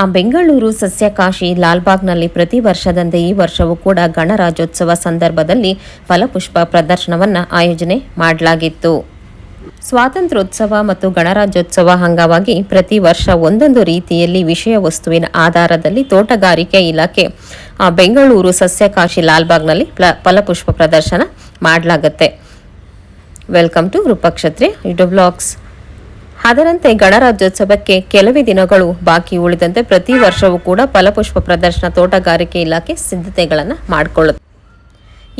ಆ ಬೆಂಗಳೂರು ಸಸ್ಯಕಾಶಿ ಲಾಲ್ಬಾಗ್ನಲ್ಲಿ ಪ್ರತಿ ವರ್ಷದಂತೆ ಈ ವರ್ಷವೂ ಕೂಡ ಗಣರಾಜ್ಯೋತ್ಸವ ಸಂದರ್ಭದಲ್ಲಿ ಫಲಪುಷ್ಪ ಪ್ರದರ್ಶನವನ್ನು ಆಯೋಜನೆ ಮಾಡಲಾಗಿತ್ತು. ಸ್ವಾತಂತ್ರ್ಯೋತ್ಸವ ಮತ್ತು ಗಣರಾಜ್ಯೋತ್ಸವ ಅಂಗವಾಗಿ ಪ್ರತಿ ವರ್ಷ ಒಂದೊಂದು ರೀತಿಯಲ್ಲಿ ವಿಷಯ ವಸ್ತುವಿನ ಆಧಾರದಲ್ಲಿ ತೋಟಗಾರಿಕೆ ಇಲಾಖೆ ಬೆಂಗಳೂರು ಸಸ್ಯಕಾಶಿ ಲಾಲ್ಬಾಗ್ನಲ್ಲಿ ಫಲಪುಷ್ಪ ಪ್ರದರ್ಶನ ಮಾಡಲಾಗುತ್ತೆ. Welcome to Roopakshatri, YouTube blogs. ಅದರಂತೆ ಗಣರಾಜ್ಯೋತ್ಸವಕ್ಕೆ ಕೆಲವೇ ದಿನಗಳು ಬಾಕಿ ಉಳಿದಂತೆ ಪ್ರತಿ ವರ್ಷವೂ ಕೂಡ ಫಲಪುಷ್ಪ ಪ್ರದರ್ಶನ ತೋಟಗಾರಿಕೆ ಇಲಾಖೆ ಸಿದ್ಧತೆಗಳನ್ನು ಮಾಡಿಕೊಳ್ಳುತ್ತೆ.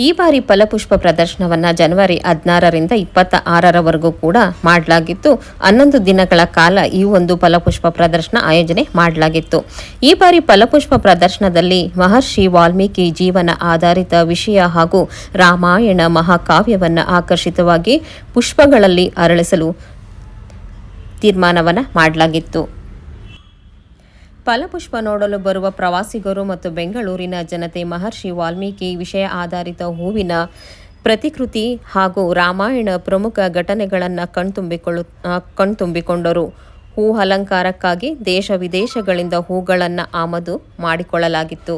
ಈ ಬಾರಿ ಫಲಪುಷ್ಪ ಪ್ರದರ್ಶನವನ್ನು ಜನವರಿ ಹದಿನಾರರಿಂದ ಇಪ್ಪತ್ತ ಆರರವರೆಗೂ ಕೂಡ ಮಾಡಲಾಗಿತ್ತು. ಹನ್ನೊಂದು ದಿನಗಳ ಕಾಲ ಈ ಒಂದು ಫಲಪುಷ್ಪ ಪ್ರದರ್ಶನ ಆಯೋಜನೆ ಮಾಡಲಾಗಿತ್ತು. ಈ ಬಾರಿ ಫಲಪುಷ್ಪ ಪ್ರದರ್ಶನದಲ್ಲಿ ಮಹರ್ಷಿ ವಾಲ್ಮೀಕಿ ಜೀವನ ಆಧಾರಿತ ವಿಷಯ ಹಾಗೂ ರಾಮಾಯಣ ಮಹಾಕಾವ್ಯವನ್ನು ಆಕರ್ಷಿತವಾಗಿ ಪುಷ್ಪಗಳಲ್ಲಿ ಅರಳಿಸಲು ತೀರ್ಮಾನವನ್ನು ಮಾಡಲಾಗಿತ್ತು. ಫಲಪುಷ್ಪ ನೋಡಲು ಬರುವ ಪ್ರವಾಸಿಗರು ಮತ್ತು ಬೆಂಗಳೂರಿನ ಜನತೆ ಮಹರ್ಷಿ ವಾಲ್ಮೀಕಿ ವಿಷಯ ಆಧಾರಿತ ಹೂವಿನ ಪ್ರತಿಕೃತಿ ಹಾಗೂ ರಾಮಾಯಣ ಪ್ರಮುಖ ಘಟನೆಗಳನ್ನು ಕಣ್ತುಂಬಿಕೊಳ್ಳು ಕಣ್ತುಂಬಿಕೊಂಡರು. ಹೂ ಅಲಂಕಾರಕ್ಕಾಗಿ ದೇಶ ವಿದೇಶಗಳಿಂದ ಹೂಗಳನ್ನು ಆಮದು ಮಾಡಿಕೊಳ್ಳಲಾಗಿತ್ತು.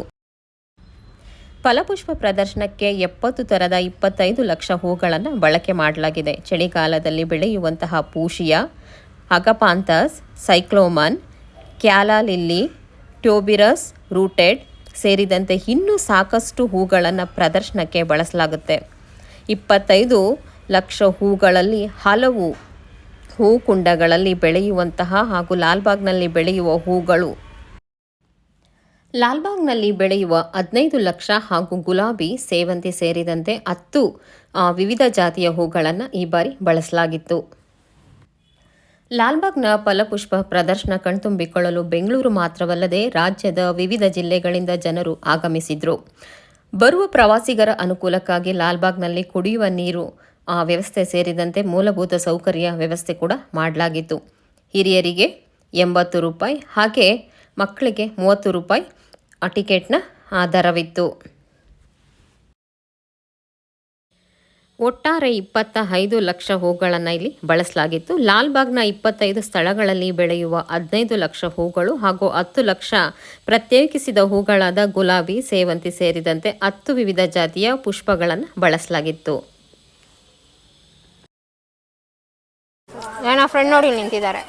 ಫಲಪುಷ್ಪ ಪ್ರದರ್ಶನಕ್ಕೆ ಎಪ್ಪತ್ತು ಥರದ ಇಪ್ಪತ್ತೈದು ಲಕ್ಷ ಹೂಗಳನ್ನು ಬಳಕೆ ಮಾಡಲಾಗಿದೆ. ಚಳಿಗಾಲದಲ್ಲಿ ಬೆಳೆಯುವಂತಹ ಪೂಷಿಯ ಅಗಪಾಂಥಸ್ ಸೈಕ್ಲೋಮನ್ ಕ್ಯಾಲಾ ಲಿಲ್ಲಿ ಟ್ಯೂಬಿರಸ್ ರೂಟೆಡ್ ಸೇರಿದಂತೆ ಇನ್ನೂ ಸಾಕಷ್ಟು ಹೂಗಳನ್ನು ಪ್ರದರ್ಶನಕ್ಕೆ ಬಳಸಲಾಗುತ್ತೆ. ಇಪ್ಪತ್ತೈದು ಲಕ್ಷ ಹೂಗಳಲ್ಲಿ ಹಲವು ಹೂಕುಂಡಗಳಲ್ಲಿ ಬೆಳೆಯುವಂತಹ ಹಾಗೂ ಲಾಲ್ಬಾಗ್ನಲ್ಲಿ ಬೆಳೆಯುವ ಹೂಗಳು. ಲಾಲ್ಬಾಗ್ನಲ್ಲಿ ಬೆಳೆಯುವ ಹದಿನೈದು ಲಕ್ಷ ಹಾಗೂ ಗುಲಾಬಿ ಸೇವಂತಿ ಸೇರಿದಂತೆ ಹತ್ತು ವಿವಿಧ ಜಾತಿಯ ಹೂಗಳನ್ನು ಈ ಬಾರಿ ಬಳಸಲಾಗಿತ್ತು. ಲಾಲ್ಬಾಗ್ನ ಫಲಪುಷ್ಪ ಪ್ರದರ್ಶನ ಕಣ್ತುಂಬಿಕೊಳ್ಳಲು ಬೆಂಗಳೂರು ಮಾತ್ರವಲ್ಲದೆ ರಾಜ್ಯದ ವಿವಿಧ ಜಿಲ್ಲೆಗಳಿಂದ ಜನರು ಆಗಮಿಸಿದ್ರು. ಬರುವ ಪ್ರವಾಸಿಗರ ಅನುಕೂಲಕ್ಕಾಗಿ ಲಾಲ್ಬಾಗ್ನಲ್ಲಿ ಕುಡಿಯುವ ನೀರು, ಆ ವ್ಯವಸ್ಥೆ ಸೇರಿದಂತೆ ಮೂಲಭೂತ ಸೌಕರ್ಯ ವ್ಯವಸ್ಥೆ ಕೂಡ ಮಾಡಲಾಗಿತ್ತು. ಹಿರಿಯರಿಗೆ ಎಂಬತ್ತು ರೂಪಾಯಿ, ಹಾಗೆ ಮಕ್ಕಳಿಗೆ ಮೂವತ್ತು ರೂಪಾಯಿ ಟಿಕೆಟ್ನ ಆಧಾರವಿತ್ತು ಒಟ್ಟಾರೆ ಇಪ್ಪತ್ತ ಐದು ಲಕ್ಷ ಹೂಗಳನ್ನು ಇಲ್ಲಿ ಬಳಸಲಾಗಿತ್ತು. ಲಾಲ್ಬಾಗ್ನ ಇಪ್ಪತ್ತೈದು ಸ್ಥಳಗಳಲ್ಲಿ ಬೆಳೆಯುವ ಹದಿನೈದು ಲಕ್ಷ ಹೂಗಳು ಹಾಗೂ ಹತ್ತು ಲಕ್ಷ ಪ್ರತ್ಯೇಕಿಸಿದ ಹೂಗಳಾದ ಗುಲಾಬಿ ಸೇವಂತಿ ಸೇರಿದಂತೆ ಹತ್ತು ವಿವಿಧ ಜಾತಿಯ ಪುಷ್ಪಗಳನ್ನು ಬಳಸಲಾಗಿತ್ತು. ನನ್ನ ಫ್ರೆಂಡ್ ನೋಡಿ ನಿಂತಿದ್ದಾರೆ.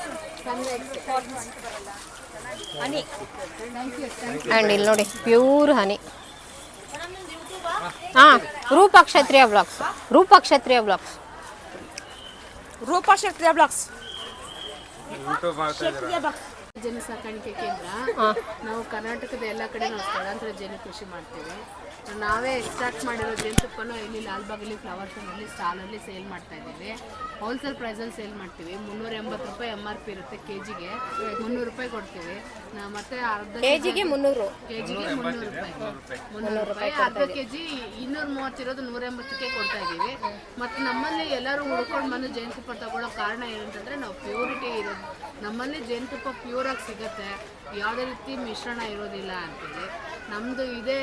ಆ್ಯಂಡ್ ಇಲ್ಲಿ ನೋಡಿ ಪ್ಯೂರ್ ಹನಿ ಹಾಂ Roopa Kshatriya blogs Roopa Kshatriya blogs Roopa Kshatriya blogs. ಜನ ಸಾಕಾಣಿಕೆ ಕೇಂದ್ರ. ನಾವು ಕರ್ನಾಟಕದ ಎಲ್ಲ ಕಡೆ ನಾವು ಸ್ಥಳಾಂತರ ಜೇನು ಕೃಷಿ ಮಾಡ್ತೀವಿ. ನಾವೇ ಎಕ್ಸ್ಟ್ರಾಕ್ಟ್ ಮಾಡಿರೋ ಜೇನುತುಪ್ಪನ ಇಲ್ಲಿ ಲಾಲ್ಬಾಗಲ್ಲಿ ಫ್ಲವರ್ ಶೋನಲ್ಲಿ ಸ್ಟಾಲಲ್ಲಿ ಸೇಲ್ ಮಾಡ್ತಾ ಇದ್ದೀವಿ. ಹೋಲ್ಸೇಲ್ ಪ್ರೈಸಲ್ಲಿ ಸೇಲ್ ಮಾಡ್ತೀವಿ. ಮುನ್ನೂರ ಎಂಬತ್ತು ರೂಪಾಯಿ ಎಂ ಆರ್ ಪಿ ಇರುತ್ತೆ ಕೆ ಜಿಗೆ ಮುನ್ನೂರು ರೂಪಾಯಿ ಕೊಡ್ತೀವಿ. ನಾವು ಮತ್ತೆ ಅರ್ಧ ಕೆ ಜಿಗೆ ಮುನ್ನೂರು. ಕೆ ಜಿಗೆ ಮುನ್ನೂರು ರೂಪಾಯಿ. ಮುನ್ನೂರು ರೂಪಾಯಿ. ಅರ್ಧ ಕೆ ಜಿ ಇನ್ನೂರ ಮೂವತ್ತಿರೋದು ನೂರ ಎಂಬತ್ತಕ್ಕೆ ಕೊಡ್ತಾ ಇದ್ದೀವಿ. ಮತ್ತು ನಮ್ಮಲ್ಲಿ ಎಲ್ಲರೂ ಹುಡ್ಕೊಂಡು ಬಂದು ಜೇನುತುಪ್ಪ ತಗೊಳ್ಳೋ ಕಾರಣ ಏನಂತಂದರೆ ನಾವು ಪ್ಯೂರಿಟಿ ಇರೋದು. ನಮ್ಮಲ್ಲಿ ಜೇನುತುಪ್ಪ ಪ್ಯೂರಾಗಿ ಸಿಗುತ್ತೆ. ಯಾವುದೇ ರೀತಿ ಮಿಶ್ರಣ ಇರೋದಿಲ್ಲ ಅಂತೇಳಿ. ನಮ್ಮದು ಇದೇ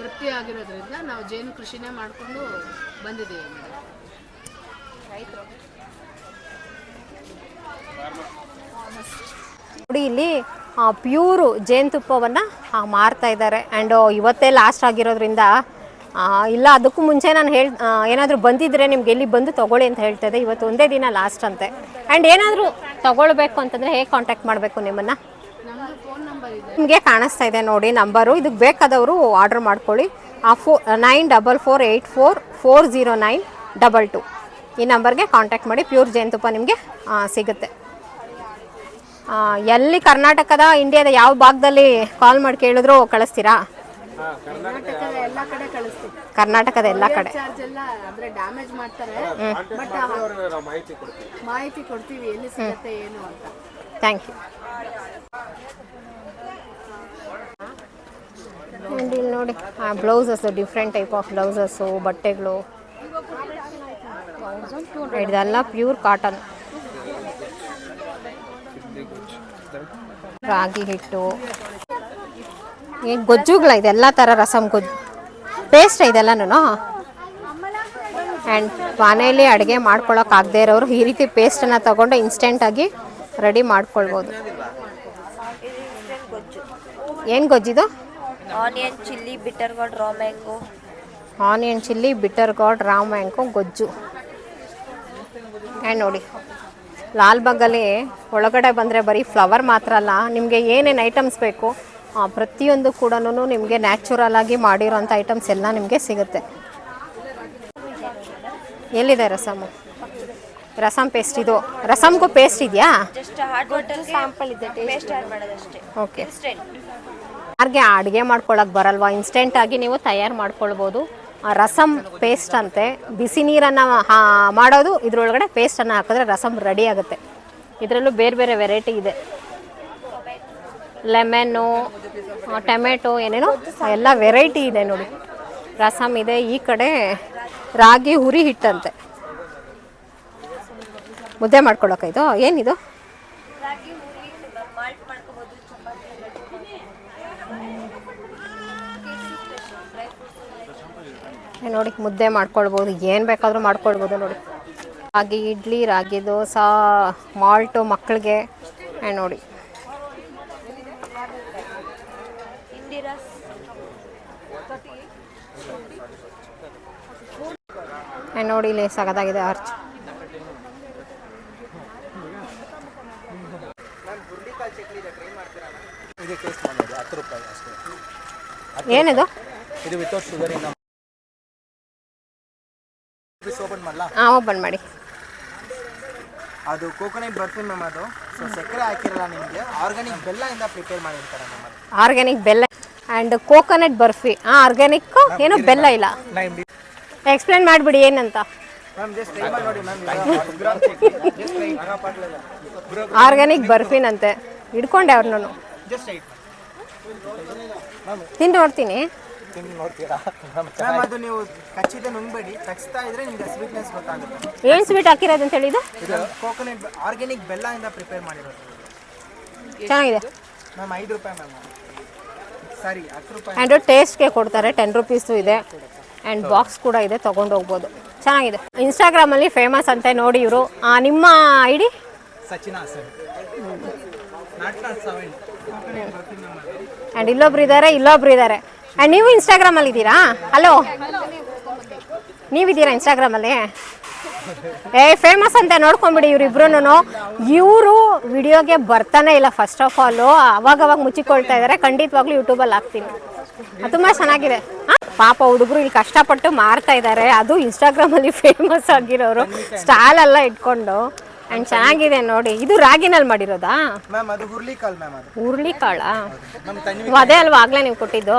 ವೃತ್ತಿ ಆಗಿರೋದ್ರಿಂದ ನಾವು ಜೇನು ಕೃಷಿನೇ ಮಾಡಿಕೊಂಡು ಬಂದಿದ್ದೀವಿ ಮೇಡಮ್. ನೋಡಿ ಇಲ್ಲಿ ಪ್ಯೂರು ಜೇನುತುಪ್ಪವನ್ನು ಮಾರ್ತಾ ಇದ್ದಾರೆ. ಆ್ಯಂಡ್ ಇವತ್ತೇ ಲಾಸ್ಟ್ ಆಗಿರೋದ್ರಿಂದ ಇಲ್ಲ, ಅದಕ್ಕೂ ಮುಂಚೆ ನಾನು ಹೇಳಿ ಏನಾದರೂ ಬಂದಿದ್ರೆ ನಿಮ್ಗೆ ಎಲ್ಲಿ ಬಂದು ತಗೊಳ್ಳಿ ಅಂತ ಹೇಳ್ತಾ ಇವತ್ತು ಒಂದೇ ದಿನ ಲಾಸ್ಟ್ ಅಂತೆ. ಆ್ಯಂಡ್ ಏನಾದರೂ ತಗೊಳ್ಬೇಕು ಅಂತಂದರೆ ಹೇಗೆ ಕಾಂಟ್ಯಾಕ್ಟ್ ಮಾಡಬೇಕು ನಿಮ್ಮನ್ನು? ನಿಮಗೆ ಕಾಣಿಸ್ತಾ ಇದೆ ನೋಡಿ ನಂಬರು ಇದಕ್ಕೆ ಬೇಕಾದವರು ಆರ್ಡರ್ ಮಾಡ್ಕೊಳ್ಳಿ. ಆ four nine double four eight four four zero nine double two ಈ ನಂಬರ್ಗೆ ಕಾಂಟ್ಯಾಕ್ಟ್ ಮಾಡಿ. ಪ್ಯೂರ್ ಜೇನುತುಪ್ಪ ನಿಮಗೆ ಸಿಗುತ್ತೆ. ಎಲ್ಲಿ ಕರ್ನಾಟಕದ ಇಂಡಿಯಾದ ಯಾವ ಭಾಗದಲ್ಲಿ ಕಾಲ್ ಮಾಡಿ ಕೇಳಿದ್ರು ಕಳಿಸ್ತೀರಾ? ಕರ್ನಾಟಕದ ಎಲ್ಲ ಕಡೆ ಕಳಿಸ್ತೀವಿ. ಕರ್ನಾಟಕದ ಎಲ್ಲ ಕಡೆ. ಚಾರ್ಜ್ ಎಲ್ಲ ಅಂದ್ರೆ ಡ್ಯಾಮೇಜ್ ಮಾಡ್ತಾರೆ. ಬಟ್ ಮಾಹಿತಿ ಕೊಡ್ತೀವಿ. ಮಾಹಿತಿ ಕೊಡ್ತೀವಿ ಎಲ್ಲಿ ಸಿಗುತ್ತೆ ಏನು ಅಂತ. ಥ್ಯಾಂಕ್ ಯು ಇಲ್ಲಿ ನೋಡಿ ಆ blouses different type of blouses ಬಟ್ಟೆಗಳು. ಇದೆಲ್ಲ ಪ್ಯೂರ್ ಕಾಟನ್ ರಾಗಿ ಹಿಟ್ಟು. ಏನು ಗೊಜ್ಜುಗಳ ಇದೆಲ್ಲ ಥರ ರಸಮ್ ಗೊಜ್ಜು. ಪೇಸ್ಟ್ ನಾನು ಆ್ಯಂಡ್ ಮನೆಯಲ್ಲಿ ಅಡುಗೆ ಮಾಡ್ಕೊಳ್ಳೋಕ್ಕಾಗದೇ ಇರೋರು ಈ ರೀತಿ ಪೇಸ್ಟನ್ನು ತಗೊಂಡು ಇನ್ಸ್ಟೆಂಟಾಗಿ ರೆಡಿ ಮಾಡ್ಕೊಳ್ಬೋದು. ಗೊಜ್ಜು ಏನು ಗೊಜ್ಜಿದು? Onion chilli bitter gourd raw mango onion chilli bitter gourd raw mango ಗೊಜ್ಜು. ಆ್ಯಂಡ್ ನೋಡಿ ಲಾಲ್ಬಾಗಲ್ಲಿ ಒಳಗಡೆ ಬಂದರೆ ಬರೀ ಫ್ಲವರ್ ಮಾತ್ರ ಅಲ್ಲ ನಿಮಗೆ ಏನೇನು ಐಟಮ್ಸ್ ಬೇಕು? ಪ್ರತಿಯೊಂದು ಕೂಡ ನಿಮಗೆ ನ್ಯಾಚುರಲ್ ಆಗಿ ಮಾಡಿರೋಂಥ ಐಟಮ್ಸ್ ಎಲ್ಲ ನಿಮಗೆ ಸಿಗುತ್ತೆ. ಎಲ್ಲಿದೆ ರಸಮ್ ರಸಮ್ ಪೇಸ್ಟ್ ಇದು. ರಸಮ್ಗೂ ಪೇಸ್ಟ್ ಇದೆಯಾ? ಓಕೆ ಯಾರಿಗೆ ಅಡುಗೆ ಮಾಡ್ಕೊಳ್ಳೋಕೆ ಬರಲ್ವಾ? ಇನ್ಸ್ಟೆಂಟಾಗಿ ನೀವು ತಯಾರು ಮಾಡ್ಕೊಳ್ಬೋದು. ರಸಮ್ ಪೇಸ್ಟ್ ಅಂತೆ. ಬಿಸಿ ನೀರನ್ನು ಮಾಡೋದು ಇದ್ರೊಳಗಡೆ ಪೇಸ್ಟನ್ನು ಹಾಕಿದ್ರೆ ರಸಮ್ ರೆಡಿ ಆಗುತ್ತೆ. ಇದರಲ್ಲೂ ಬೇರೆ ಬೇರೆ ವೆರೈಟಿ ಇದೆ. ಲೆಮನ್ನು ಟೊಮೆಟೊ, ಏನೇನೋ, ಎಲ್ಲ ವೆರೈಟಿ ಇದೆ ನೋಡಿ. ರಸಮ್ ಇದೆ, ಈ ಕಡೆ ರಾಗಿ ಹುರಿ ಹಿಟ್ಟಂತೆ. ಮುದ್ದೆ ಮಾಡ್ಕೊಳಕ್ಕಾಯ್ತು ಏನಿದು? ನೋಡಿ, ಮುದ್ದೆ ಮಾಡ್ಕೊಳ್ಬೋದು, ಏನು ಬೇಕಾದರೂ ಮಾಡ್ಕೊಳ್ಬೋದು ನೋಡಿ. ರಾಗಿ, ಇಡ್ಲಿ, ರಾಗಿ, ದೋಸೆ, ಮಾಲ್ಟು ಮಕ್ಕಳಿಗೆ ನೋಡಿ. ನೋಡಿ ಇಲ್ಲಿ ಸಗದಾಗಿದೆ ಆರ್ಚ್ ಇದು ಏನಿದು? ಇದು ವಿತೌಟ್ ಶುಗರ್ ಇಂದ ಓಪನ್ ಮಾಡಲಾ? ಹಾಂ ಓಪನ್ ಮಾಡಿ. ಅದು ಕೋಕೋನಟ್ ಬರ್ಫಿ ಮ್ಯಾಮ್ ಅದು. ಸೊ ಸಕ್ಕರೆ ಹಾಕಿರಲ್ಲ ನಿಮಗೆ. ಆರ್ಗಾನಿಕ್ ಬೆಲ್ಲದಿಂದ ಪ್ರಿಪೇರ್ ಮಾಡಿರ್ತಾರೆ ಮ್ಯಾಮ್ ಅದು. ಆರ್ಗ್ಯಾನಿಕ್ ಬೆಲ್ಲ ಆ್ಯಂಡ್ ಕೋಕೋನಟ್ ಬರ್ಫಿ. ಹಾಂ ಆರ್ಗ್ಯಾನಿಕ್ಕು ಏನು ಬೆಲ್ಲ ಇಲ್ಲ. ಎಕ್ಸ್ಪ್ಲೇನ್ ಮಾಡಿಬಿಡಿ ಏನಂತ? ಆರ್ಗ್ಯಾನಿಕ್ ಬರ್ಫಿನಂತೆ ಹಿಡ್ಕೊಂಡೆ ಅವ್ರನ್ನೂ. ತಿಂದು ನೋಡ್ತೀನಿ. ತಿಂದು ನೋಡ್ತೀರಾ? ಮ್ಯಾಮ್ ಅದು ನೀವು ಕಚ್ಚಿದ ನುಂಗ್ಬೇಡಿ. ಕಚ್ತಾ ಇದ್ರೆ ನಿಮಗೆ ಸ್ವೀಟ್ನೆಸ್ ಗೊತ್ತಾಗುತ್ತೆ. ಏನು ಸ್ವೀಟ್ ಹಾಕಿರೋದು ಅಂತ ಹೇಳಿದ ಇದು ಕೋಕೋನಟ್ ಆರ್ಗ್ಯಾನಿಕ್ ಬೆಲ್ಲದಿಂದ ಪ್ರಿಪೇರ್ ಮಾಡಿರೋದು. ಚೆನ್ನಾಗಿದೆ. ಮ್ಯಾಮ್ ಐದು ರೂಪಾಯಿ ಮ್ಯಾಮ್ ಸಾರಿ ಹತ್ತು ರೂಪಾಯಿ. ಆ್ಯಂಡ್ ಟೇಸ್ಟ್ಗೆ ಕೊಡ್ತಾರೆ ಟೆನ್ ರುಪೀಸು ಇದೆ. ಆ್ಯಂಡ್ ಬಾಕ್ಸ್ ಕೂಡ ಇದೆ ತೊಗೊಂಡು ಹೋಗ್ಬೋದು. ಚೆನ್ನಾಗಿದೆ. ಇನ್ಸ್ಟಾಗ್ರಾಮಲ್ಲಿ ಫೇಮಸ್ ಅಂತೆ ನೋಡಿ ಇವರು. ನಿಮ್ಮ ಐ ಡಿ ಸಚಿನ್ ಆ್ಯಂಡ್ ಇಲ್ಲೊಬ್ರು ಇದ್ದಾರೆ ಇಲ್ಲೊಬ್ರು ಇದ್ದಾರೆ ಆ್ಯಂಡ್ ನೀವು ಇನ್ಸ್ಟಾಗ್ರಾಮಲ್ಲಿ ಇದ್ದೀರಾ? ಹಲೋ ನೀವಿದ್ದೀರಾ ಇನ್ಸ್ಟಾಗ್ರಾಮಲ್ಲಿ ಏ ಫೇಮಸ್ ಅಂತ ನೋಡ್ಕೊಂಬಿಡಿ ಇವ್ರಿಬ್ರು ಇವರು ವಿಡಿಯೋಗೆ ಬರ್ತಾನೆ ಇಲ್ಲ ಫಸ್ಟ್ ಆಫ್ ಆಲು ಅವಾಗವಾಗ ಅವಾಗ ಮುಚ್ಚಿಕೊಳ್ತಾ ಇದ್ದಾರೆ ಖಂಡಿತವಾಗ್ಲೂ ಯೂಟ್ಯೂಬಲ್ಲಿ ಹಾಕ್ತೀನಿ. ತುಂಬ ಚೆನ್ನಾಗಿದೆ. ಪಾಪ ಹುಡುಗರು ಇಲ್ಲಿ ಕಷ್ಟಪಟ್ಟು ಮಾರ್ತಾ ಇದ್ದಾರೆ ಅದು ಇನ್ಸ್ಟಾಗ್ರಾಮಲ್ಲಿ ಫೇಮಸ್ ಆಗಿರೋರು. ಸ್ಟಾಲ್ ಎಲ್ಲ ಇಟ್ಕೊಂಡು. ಅಂಡ್ ಚೆನ್ನಾಗಿದೆ ನೋಡಿ. ಇದು ರಾಗಿನಲ್ಲಿ ಮಾಡಿರೋದಾ? ಮ್ಯಾಮ್ ಅದು ಹುರ್ಲಿಕಾಲ್ ಮ್ಯಾಮ್ ಅದು. ಹುರುಳಿ ಕಾಳ ಅದೇ ಅಲ್ವಾ? ಆಗ್ಲೇ ನೀವು ಕೊಟ್ಟಿದ್ದು.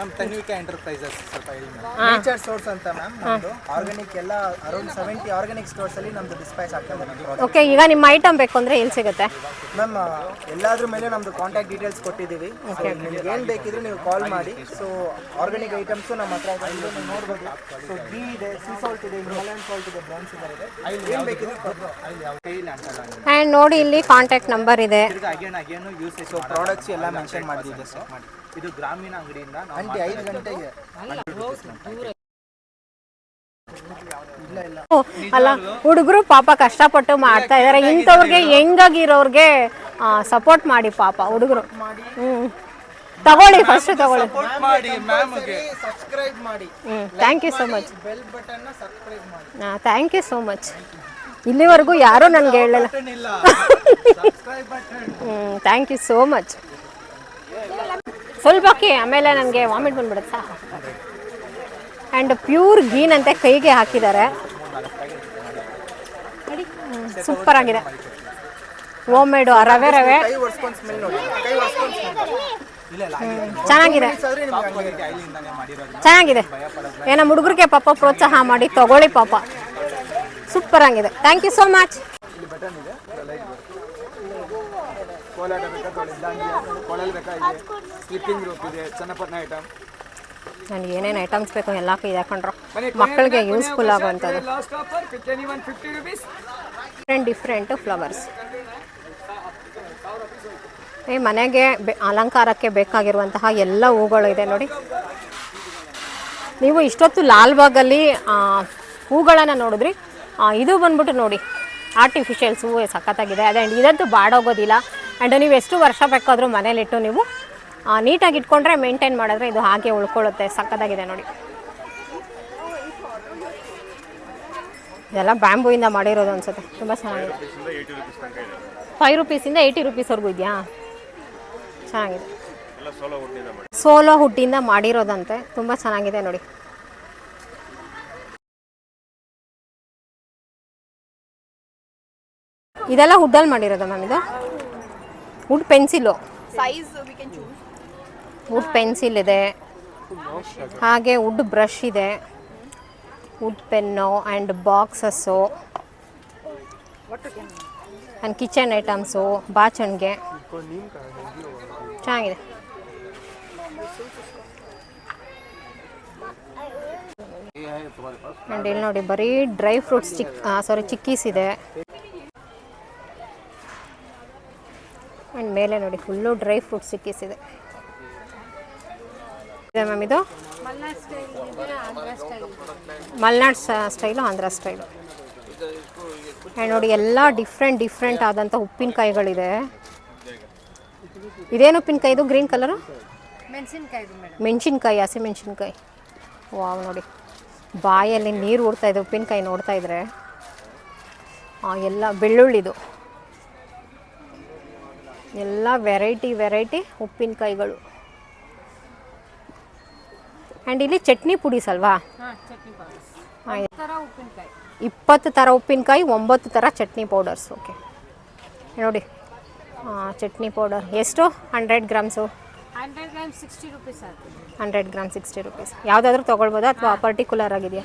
ನಮ್ಮ ತನ್ವಿಕಾ ಎಂಟರ್ಪ್ರೈಸಸ್ ಸ್ವಲ್ಪ ಹೇಳಿ ನೇಚರ್ ಸೋರ್ಸ್ ಅಂತ ಮ್ಯಾಮ್ ನಮ್ಮದು ಆರ್ಗಾನಿಕ್ ಎಲ್ಲ ಅರೌಂಡ್ ಸೆವೆಂಟಿ ಆರ್ಗಾನಿಕ್ ಸ್ಟೋರ್ಸ್ ಅಲ್ಲಿ ನಮ್ದು ಡಿಸ್ಪ್ಯಾಚ್ ಆಗ್ತದೆ ಓಕೆ ಈಗ ನಿಮ್ಮ ಐಟಮ್ ಬೇಕು ಅಂದ್ರೆ ಎಲ್ಲಿ ಸಿಗುತ್ತೆ? ಮ್ಯಾಮ್ ಎಲ್ಲಾದ್ರ ಮೇಲೆ ನಮ್ದು ಕಾಂಟ್ಯಾಕ್ಟ್ ಡೀಟೇಲ್ಸ್ ಕೊಟ್ಟಿದ್ದೀವಿ. ನಿಮ್ಗೆ ಏನು ಬೇಕಿದ್ರೆ ನೀವು ಕಾಲ್ ಮಾಡಿ. ಸೊ ಆರ್ಗಾನಿಕ್ ಐಟಮ್ಸು ನಮ್ಮ ಹತ್ರ ಇದೆ. ನೀವು ನೋಡ್ಬೋದು. ಸೊ ಘೀ ಇದೆ ಸೀ ಸಾಲ್ಟ್ ಇದೆ ಹಿಮಾಲಯನ್ ಸಾಲ್ಟ್ ಇದೆ ಬ್ರೌನ್ ಶುಗರ್ ಇದೆ ಏನು ಬೇಕಿದ್ರೆ ಆ್ಯಂಡ್ ನೋಡಿ ಇಲ್ಲಿ ಕಾಂಟ್ಯಾಕ್ಟ್ ನಂಬರ್ ಇದೆ. Again again usage so products ಎಲ್ಲ ಮೆನ್ಷನ್ ಮಾಡಿದ್ದೀವಿ ಸರ್ ಮಾಡಿ ಇದು ಗ್ರಾಮೀಣ ಅಂಗಡಿಯಿಂದ ನಾವು ಐದು ಗಂಟೆಗೆ. ಅಲ್ಲ ಹುಡುಗರು ಪಾಪ ಕಷ್ಟಪಟ್ಟು ಮಾಡ್ತಾ ಇದ್ದಾರೆ ಇಂಥವ್ರಿಗೆ ಹೆಂಗಾಗಿರೋರ್ಗೆ ಸಪೋರ್ಟ್ ಮಾಡಿ ಪಾಪ ಹುಡುಗರು. ಹ್ಮ್. ತಗೊಳ್ಳಿ ಫಸ್ಟ್ ತಗೊಳ್ಳಿ. ಮಾಡಿ ಮ್ಯಾಮ್ಗೆ ಸಬ್ಸ್ಕ್ರೈಬ್ ಮಾಡಿ. Thank you so much bell subscribe ಮಾಡಿ. ಹಾಂ ಥ್ಯಾಂಕ್ ಯು ಸೋ ಮಚ್ ಇಲ್ಲಿವರೆಗೂ ಯಾರೂ ನನಗೆ ಹೇಳಲ್ಲ ಹ್ಞೂ ಥ್ಯಾಂಕ್ ಯು ಸೋ ಮಚ್ ಸ್ವಲ್ಪಕ್ಕೆ ಆಮೇಲೆ ನನಗೆ ವಾಮಿಟ್ ಬಂದ್ಬಿಡುತ್ತಾ ಆ್ಯಂಡ್ ಪ್ಯೂರ್ ಗೀನಂತೆ ಕೈಗೆ ಹಾಕಿದ್ದಾರೆ. ಸೂಪರ್ ಆಗಿದೆ. ಹೋಮ್ ಮೇಡು ರವೆ ರವೆ. ಚೆನ್ನಾಗಿದೆ. ಚೆನ್ನಾಗಿದೆ. ಏನೋ ಹುಡುಗರಿಗೆ ಪಾಪ ಪ್ರೋತ್ಸಾಹ ಮಾಡಿ ತಗೊಳ್ಳಿ ಪಾಪ. ಸೂಪರ್ ಆಗಿದೆ. ಥ್ಯಾಂಕ್ ಯು ಸೋ ಮಚ್ ಕೋಲಾಟ ಬೇಕಾ ತೊಳೆದಂಗೆ ಕೊಳಲ್ ಬೇಕಾ ಇದೆ ಸ್ಲಿಪ್ಪಿಂಗ್ ರೂಪ್ ಇದೆ ಚನ್ನಪಟ್ಟಣ ಐಟಮ್ ನನಗೆ ಏನೇನು ಐಟಮ್ಸ್ ಬೇಕು ಎಲ್ಲ ಇದೆ ಹಾಕೊಂಡ್ರು. ಮಕ್ಕಳಿಗೆ ಯೂಸ್ಫುಲ್ ಆಗುವಂಥದ್ದು. ಡಿಫ್ರೆಂಟ್ ಡಿಫ್ರೆಂಟು ಫ್ಲವರ್ಸ್ ಈ ಮನೆಗೆ ಬೆ ಅಲಂಕಾರಕ್ಕೆ ಬೇಕಾಗಿರುವಂತಹ ಎಲ್ಲ ಹೂಗಳು ಇದೆ ನೋಡಿ. ನೀವು ಇಷ್ಟೊತ್ತು ಲಾಲ್ಬಾಗಲ್ಲಿ ಹೂಗಳನ್ನು ನೋಡಿದ್ರಿ? ಇದು ಬಂದ್ಬಿಟ್ಟು ನೋಡಿ ಆರ್ಟಿಫಿಷಿಯಲ್ಸ್ ಹೂವು ಸಖತ್ತಾಗಿದೆ. ಅದೇ ಇದಂತೂ ಬಾಡೋಗೋದಿಲ್ಲ. ಆ್ಯಂಡ್ ನೀವು ಎಷ್ಟು ವರ್ಷ ಬೇಕಾದರೂ ಮನೇಲಿಟ್ಟು ನೀವು ನೀಟಾಗಿ ಇಟ್ಕೊಂಡ್ರೆ ಮೇಂಟೈನ್ ಮಾಡಿದ್ರೆ ಇದು ಹಾಗೆ ಉಳ್ಕೊಳ್ಳುತ್ತೆ, ಸಕ್ಕತ್ತಾಗಿದೆ ನೋಡಿ. ಇದೆಲ್ಲ ಬ್ಯಾಂಬೂಯಿಂದ ಮಾಡಿರೋದು ಅನ್ಸುತ್ತೆ, ತುಂಬ ಚೆನ್ನಾಗಿದೆ. ಫೈವ್ ರುಪೀಸಿಂದ ಏಯ್ಟಿ ರುಪೀಸ್ವರೆಗೂ ಇದೆಯಾ? ಚೆನ್ನಾಗಿದೆ. ಸೋಲೋ ಹುಡ್ಡಿಂದ ಮಾಡಿರೋದಂತೆ, ತುಂಬ ಚೆನ್ನಾಗಿದೆ ನೋಡಿ. ಇದೆಲ್ಲ ಹುಡ್ಡಲ್ಲಿ ಮಾಡಿರೋದ ಮ್ಯಾಮ್ ಇದು? ವುಡ್ ಪೆನ್ಸಿಲು ವುಡ್ ಪೆನ್ಸಿಲ್ ಇದೆ. ಹಾಗೆ ವುಡ್ ಬ್ರಷ್ ಇದೆ. Wood pen and boxes and kitchen items ಬಾಚಣಿಗೆ ಚೆನ್ನಾಗಿದೆ. ಆ್ಯಂಡ್ ಇಲ್ಲಿ ನೋಡಿ ಬರೀ ಡ್ರೈ ಫ್ರೂಟ್ಸ್ ಚಿಕ್ ಸಾರಿ ಚಿಕ್ಕೀಸ್ ಇದೆ. ಆ್ಯಂಡ್ ಮೇಲೆ ನೋಡಿ ಫುಲ್ಲು ಡ್ರೈ ಫ್ರೂಟ್ ಸಿಕ್ಕಿಸಿದೆ ಇದೆ. ಮ್ಯಾಮ್ ಇದು? Malnad style, Andhra style. And ನೋಡಿ, ಎಲ್ಲ ಡಿಫ್ರೆಂಟ್ ಡಿಫ್ರೆಂಟ್ ಆದಂಥ ಉಪ್ಪಿನಕಾಯಿಗಳಿದೆ. ಇದೇನು ಉಪ್ಪಿನಕಾಯಿ ಇದು ಗ್ರೀನ್ ಕಲರು ಮೆಣಸಿನ್ಕಾಯಿ, ಹಸಿ ಮೆಣಸಿನ್ಕಾಯಿ. ವಾವ್ ನೋಡಿ. ಬಾಯಲ್ಲಿ ನೀರು ಓಡ್ತಾಯಿದೆ ಉಪ್ಪಿನಕಾಯಿ ನೋಡ್ತಾ ಇದ್ರೆ. ಎಲ್ಲ ಬೆಳ್ಳುಳ್ಳಿದು. ಎಲ್ಲ ವೆರೈಟಿ ವೆರೈಟಿ ಉಪ್ಪಿನಕಾಯಿಗಳು. ಆ್ಯಂಡ್ ಇಲ್ಲಿ ಚಟ್ನಿ ಪುಡೀಸ್ ಅಲ್ವಾ. ಇಪ್ಪತ್ತು ಥರ ಉಪ್ಪಿನಕಾಯಿ ಒಂಬತ್ತು ಥರ ಚಟ್ನಿ ಪೌಡರ್ಸ್ ಓಕೆ ನೋಡಿ ಚಟ್ನಿ ಪೌಡರ್. ಎಷ್ಟು? Hundred grams? Hundred gram sixty rupees hundred gram sixty rupees. ಯಾವುದಾದ್ರೂ ತೊಗೊಳ್ಬೋದಾ? ಅಥವಾ ಪರ್ಟಿಕ್ಯುಲರ್ ಆಗಿದೆಯಾ?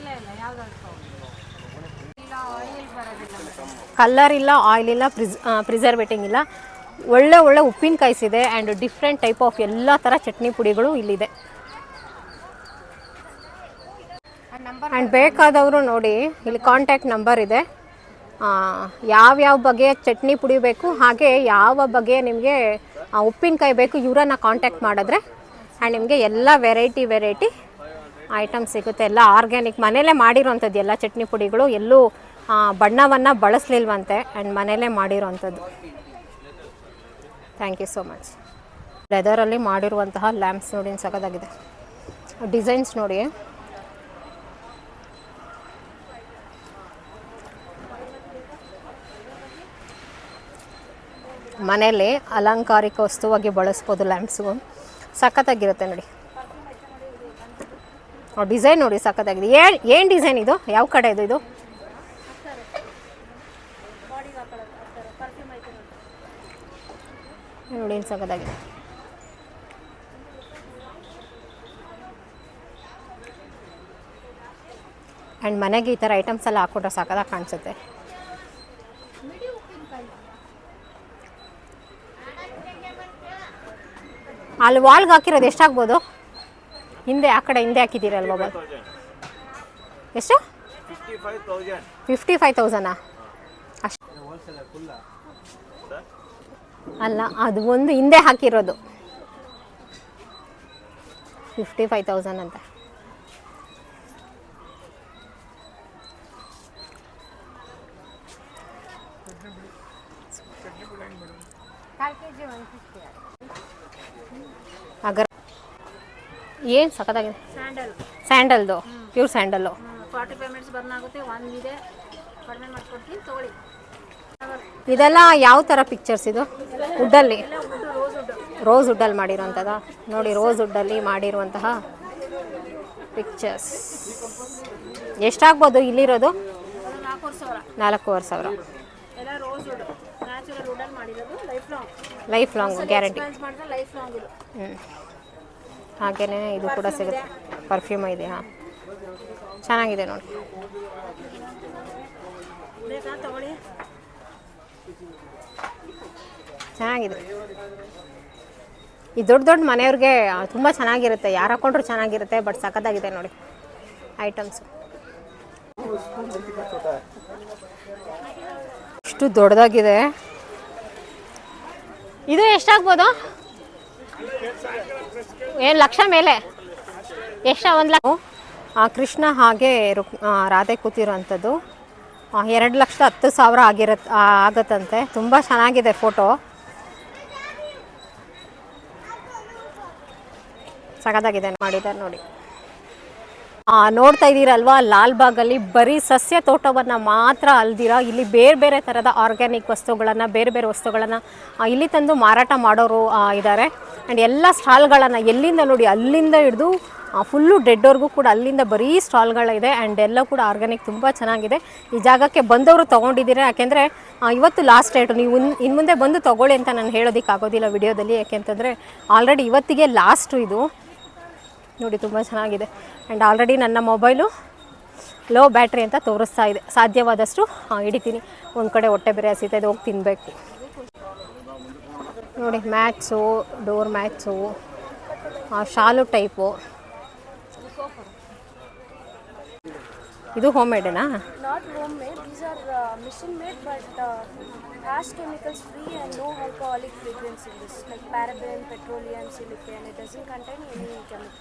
ಕಲ್ಲರ್ ಇಲ್ಲ ಆಯಿಲ್ ಇಲ್ಲ ಪ್ರಿಸ್ ಪ್ರಿಸರ್ವೇಟಿಂಗ್ ಇಲ್ಲ. ಒಳ್ಳೆ ಒಳ್ಳೆ ಉಪ್ಪಿನಕಾಯಿಸ್ ಇದೆ ಆ್ಯಂಡ್ ಡಿಫ್ರೆಂಟ್ ಟೈಪ್ ಆಫ್ ಎಲ್ಲ ಥರ ಚಟ್ನಿ ಪುಡಿಗಳು ಇಲ್ಲಿದೆ. ಆ್ಯಂಡ್ ಬೇಕಾದವರು ನೋಡಿ, ಇಲ್ಲಿ ಕಾಂಟ್ಯಾಕ್ಟ್ ನಂಬರ್ ಇದೆ. ಯಾವ್ಯಾವ ಬಗೆಯ ಚಟ್ನಿ ಪುಡಿ ಬೇಕು, ಹಾಗೆ ಯಾವ ಬಗೆಯ ನಿಮಗೆ ಉಪ್ಪಿನಕಾಯಿ ಬೇಕು ಇವರನ್ನ ಕಾಂಟ್ಯಾಕ್ಟ್ ಮಾಡಿದ್ರೆ ಆ್ಯಂಡ್ ನಿಮಗೆ ಎಲ್ಲ ವೆರೈಟಿ ವೆರೈಟಿ ಐಟಮ್ ಸಿಗುತ್ತೆ. ಎಲ್ಲ ಆರ್ಗ್ಯಾನಿಕ್ ಮನೇಲೇ ಮಾಡಿರೋಂಥದ್ದು ಎಲ್ಲ ಚಟ್ನಿ ಪುಡಿಗಳು ಎಲ್ಲೂ ಬಣ್ಣವನ್ನು ಬಳಸಲಿಲ್ವಂತೆ ಆ್ಯಂಡ್ ಮನೇಲೇ ಮಾಡಿರೋವಂಥದ್ದು ಥ್ಯಾಂಕ್ ಯು ಸೋ ಮಚ್ ಲೆದರಲ್ಲಿ ಮಾಡಿರುವಂತಹ ಲ್ಯಾಂಪ್ಸ್ ನೋಡಿ ಸಖತ್ತಾಗಿದೆ. ಡಿಸೈನ್ಸ್ ನೋಡಿ. ಮನೆಯಲ್ಲಿ ಅಲಂಕಾರಿಕ ವಸ್ತುವಾಗಿ ಬಳಸ್ಬೋದು ಲ್ಯಾಂಪ್ಸು ಸಖತ್ತಾಗಿರುತ್ತೆ ನೋಡಿ. ಡಿಸೈನ್ ನೋಡಿ ಸಖತ್ತಾಗಿದೆ. ಏನು ಏನು ಡಿಸೈನ್ ಇದು? ಯಾವ ಕಡೆ ಇದು ಇದು? ನೋಡಿ ಸಖತ್ತಾಗಿದೆ. ಆ್ಯಂಡ್ ಮನೆಗೆ ಈ ಥರ ಐಟಮ್ಸ್ ಎಲ್ಲ ಹಾಕ್ಕೊಟ್ರೆ ಸಖತ್ತಾಗಿ ಕಾಣಿಸುತ್ತೆ. ಅಲ್ಲಿ ವಾಲ್ಗೆ ಹಾಕಿರೋದು ಎಷ್ಟಾಗ್ಬೋದು ಹಿಂದೆ ಆ ಕಡೆ ಹಿಂದೆ ಹಾಕಿದ್ದೀರಲ್ವ ಬಾಬಾ ಎಷ್ಟು? ಫಿಫ್ಟಿ ಫೈವ್ ತೌಸಂಡಾ ಅಷ್ಟು. ಅಲ್ಲ ಅದು ಒಂದು ಹಿಂದೆ ಹಾಕಿರೋದು. ಫಿಫ್ಟಿ ಫೈವ್ ತೌಸಂಡ್ ಅಂತ. ಅಗರ್ ಏನು ಸಖತ್ತಾಗಿದೆ? Sandal. ಸ್ಯಾಂಡಲ್ದು pure sandal. Forty five minutes burn ಆಗುತ್ತೆ ಒನ್ ಇದೆ. ಕಡಿಮೆ ಮಾಡ್ಕೊಡ್ತೀನಿ ತೊಗೊಳ್ಳಿ. ಇದೆಲ್ಲ ಯಾವ ಥರ ಪಿಕ್ಚರ್ಸ್ ಇದು? ವುಡ್ಡಲ್ಲಿ ರೋಸ್ ವುಡ್ಡಲ್ಲಿ ಮಾಡಿರೋಂಥದ್ದ ನೋಡಿ ರೋಸ್ ವುಡ್ಡಲ್ಲಿ ಮಾಡಿರುವಂತಹ ಪಿಕ್ಚರ್ಸ್ ಎಷ್ಟಾಗ್ಬೋದು ಇಲ್ಲಿರೋದು? ನಾಲ್ಕೂವರೆ ಸಾವಿರ. ಲೈಫ್ ಲಾಂಗ್ ಗ್ಯಾರಂಟಿ ಹ್ಞೂ ಇದು ಕೂಡ ಸಿಗುತ್ತೆ. ಪರ್ಫ್ಯೂಮ್ ಇದೆ, ಹಾಂ. ಚೆನ್ನಾಗಿದೆ ನೋಡಿ. ಚೆನ್ನಾಗಿದೆ. ಈ ದೊಡ್ಡ ದೊಡ್ಡ ಮನೆಯವ್ರಿಗೆ ತುಂಬ ಚೆನ್ನಾಗಿರುತ್ತೆ. ಯಾರು ಹಾಕೊಂಡ್ರು ಚೆನ್ನಾಗಿರುತ್ತೆ, ಬಟ್ ಸಖತ್ತಾಗಿದೆ ನೋಡಿ ಐಟಮ್ಸು. ಇಷ್ಟು ದೊಡ್ಡದಾಗಿದೆ. ಇದು ಎಷ್ಟಾಗ್ಬೋದು? ಏನು ಲಕ್ಷ ಮೇಲೆ. ಎಷ್ಟ, ಒಂದು ಲಕ್ಷ? ಕೃಷ್ಣ ಹಾಗೆ ರುಕ್ ರಾಧೆ ಕೂತಿರೋವಂಥದ್ದು ಎರಡು ಲಕ್ಷದ ಹತ್ತು ಸಾವಿರ ಆಗಿರತ್ತೆ ಆಗತ್ತಂತೆ. ತುಂಬ ಚೆನ್ನಾಗಿದೆ ಫೋಟೋ. ಸಗದಾಗಿದೆ ಮಾಡಿದ್ದಾರೆ ನೋಡಿ. ಆ, ನೋಡ್ತಾ ಇದ್ದೀರಲ್ವಾ ಲಾಲ್ಬಾಗಲ್ಲಿ ಬರೀ ಸಸ್ಯ ತೋಟವನ್ನು ಮಾತ್ರ ಅಲ್ದಿರ ಇಲ್ಲಿ ಬೇರೆ ಬೇರೆ ಥರದ ಆರ್ಗ್ಯಾನಿಕ್ ವಸ್ತುಗಳನ್ನು ಬೇರೆ ಬೇರೆ ವಸ್ತುಗಳನ್ನು ಇಲ್ಲಿ ತಂದು ಮಾರಾಟ ಮಾಡೋರು ಇದ್ದಾರೆ ಆ್ಯಂಡ್ ಎಲ್ಲ ಸ್ಟಾಲ್ಗಳನ್ನು ಎಲ್ಲಿಂದ ನೋಡಿ ಅಲ್ಲಿಂದ ಹಿಡಿದು ಫುಲ್ಲು ಡೆಡ್ವರೆಗೂ ಕೂಡ ಅಲ್ಲಿಂದ ಬರೀ ಸ್ಟಾಲ್ಗಳಿದೆ ಆ್ಯಂಡ್ ಎಲ್ಲ ಕೂಡ ಆರ್ಗ್ಯಾನಿಕ್ ತುಂಬ ಚೆನ್ನಾಗಿದೆ. ಈ ಜಾಗಕ್ಕೆ ಬಂದವರು ತೊಗೊಂಡಿದ್ದೀರಾ? ಯಾಕೆಂದರೆ ಇವತ್ತು ಲಾಸ್ಟ್ ಡೇಟು ನೀವು ಇನ್ನು ಮುಂದೆ ಬಂದು ತೊಗೊಳ್ಳಿ ಅಂತ ನಾನು ಹೇಳೋದಕ್ಕೆ ಆಗೋದಿಲ್ಲ ವಿಡಿಯೋದಲ್ಲಿ ಯಾಕೆಂತಂದರೆ ಆಲ್ರೆಡಿ ಇವತ್ತಿಗೆ ಲಾಸ್ಟು ಇದು. ನೋಡಿ ತುಂಬ ಚೆನ್ನಾಗಿದೆ. ಆ್ಯಂಡ್ ಆಲ್ರೆಡಿ ನನ್ನ ಮೊಬೈಲು ಲೋ ಬ್ಯಾಟ್ರಿ ಅಂತ ತೋರಿಸ್ತಾ ಇದೆ. ಸಾಧ್ಯವಾದಷ್ಟು ಹಿಡಿತೀನಿ. ಒಂದು ಕಡೆ ಹೊಟ್ಟೆ ಬೇರೆ ಹಸಿತಾ ಇದೆ, ಹೋಗಿ ತಿನ್ನಬೇಕು ನೋಡಿ, ಮ್ಯಾಟ್ಸು ಡೋರ್ ಮ್ಯಾಟ್ಸು ಶಾಲು ಟೈಪು ಇದು ಹೋಮ್ ಮೇಡೇನಾ not homemade. These are machine made, but harsh chemicals free and no alcoholic fragrance in this, like paraben, petroleum, silicon. It doesn't contain any chemi-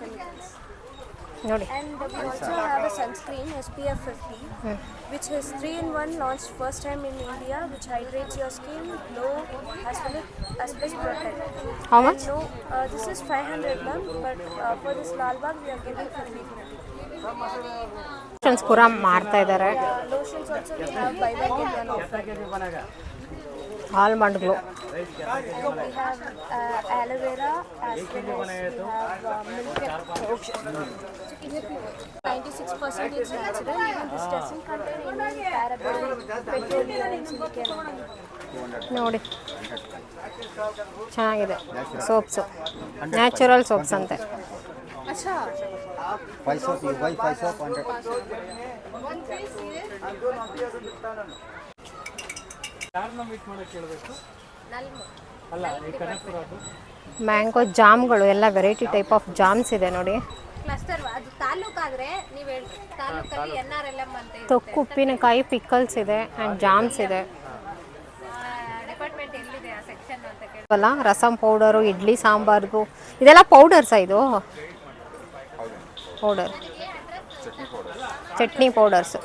chemicals. ನೋಡಿ And we also have a sunscreen SPF 50, which is three in one launched first time in India, which hydrates your skin, glow, as well as, as well as protect. Much? No, uh, this is 500 ma'am, but uh, for this lalbag we are giving 50 50. ತನ್ಸ್ಪೂರ್ ಮಾಡ್ತಾ ಇದ್ದಾರೆ almond glow ನೋಡಿ. ಚೆನ್ನಾಗಿದೆ. Soaps natural soaps ಅಂತೆ. Well five सौ have uh, five सौ 96% is natural. ಯಾರನ್ನ meet ಮಾಡಕ್ಕೆ ಹೇಳಬೇಕು buy five soap hundred mango ಜಾಮ್ಗಳು ಎಲ್ಲ ವೆರೈಟಿ ಟೈಪ್ ಆಫ್ ಜಾಮ್ಸ್ ಇದೆ ನೋಡಿ. ಕ್ಲಸ್ಟರ್ ಅದು ನೀವು ತಾಲೂಕಲ್ಲಿ ಎನ್ ಆರ್ ಎಲ್ ಎಂ ಅಂತ ಇದೆ. ತೊಕ್ಕು ಉಪ್ಪಿನಕಾಯಿ ಪಿಕಲ್ಸ್ ಇದೆ ಆ್ಯಂಡ್ ಜಾಮ್ಸ್ ಇದೆ. ಡಿಪಾರ್ಟ್ಮೆಂಟ್ ಎಲ್ಲಿದೆ ಆ ಸೆಕ್ಷನ್ ಅಂತ ಕೇಳಿ. ಅಲ್ಲ ರಸಂ ಪೌಡರು ಇಡ್ಲಿ ಸಾಂಬಾರ್ದು. ಇದೆಲ್ಲ ಪೌಡರ್ಸಾ ಇದು? Powder chutney powders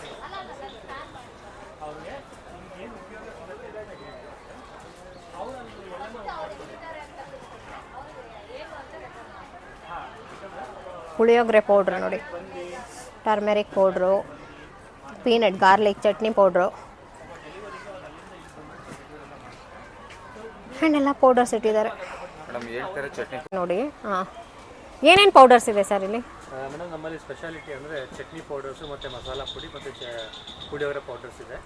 puliyogare powder ನೋಡಿ. Turmeric powder peanut garlic chutney powder and ಎಲ್ಲ ಪೌಡರ್ಸ್ ಇಟ್ಟಿದ್ದಾರೆ ನೋಡಿ ಹಾಂ. ಏನೇನು ಪೌಡರ್ಸ್ ಇದೆ ಸರ್ ಇಲ್ಲಿ? ಮೇಡಮ್, ನಮ್ಮಲ್ಲಿ ಸ್ಪೆಷಾಲಿಟಿ ಅಂದರೆ ಚಟ್ನಿ ಪೌಡರ್ಸು ಮತ್ತು ಮಸಾಲ ಪುಡಿ ಮತ್ತು ಚ, ಪುಳಿಯೋಗರೆ ಪೌಡರ್ಸ್ ಇದೆ.